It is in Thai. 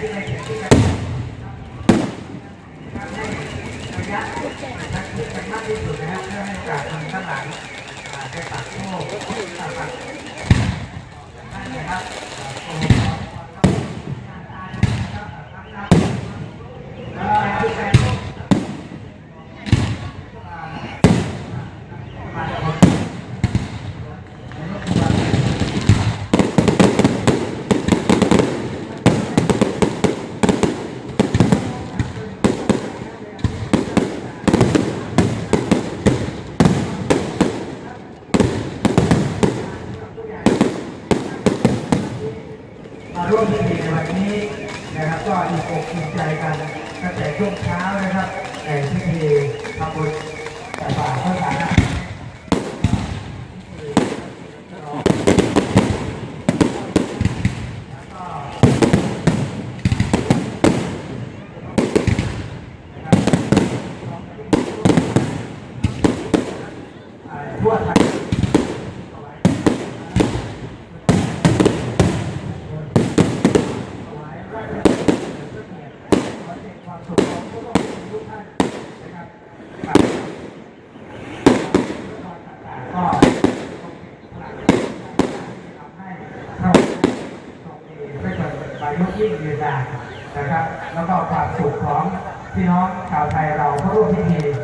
จากทางด้านหลังแค่ปากโม่าร่วมพิธีในวันนี้นะครับ ก็อิ่มอกอิ่มใจกันตั้งแต่ช่วงเช้านะครับในพิธีทำบุญใส่บาตรพระทานนะทั่วไทย ก็เข้าตรงนี้ไม่เกิดไป ยุยิ่งยืนนานนะครับ แล้วก็ความสุขของพี่น้องชาวไทยเราเข้าร่วมพิธี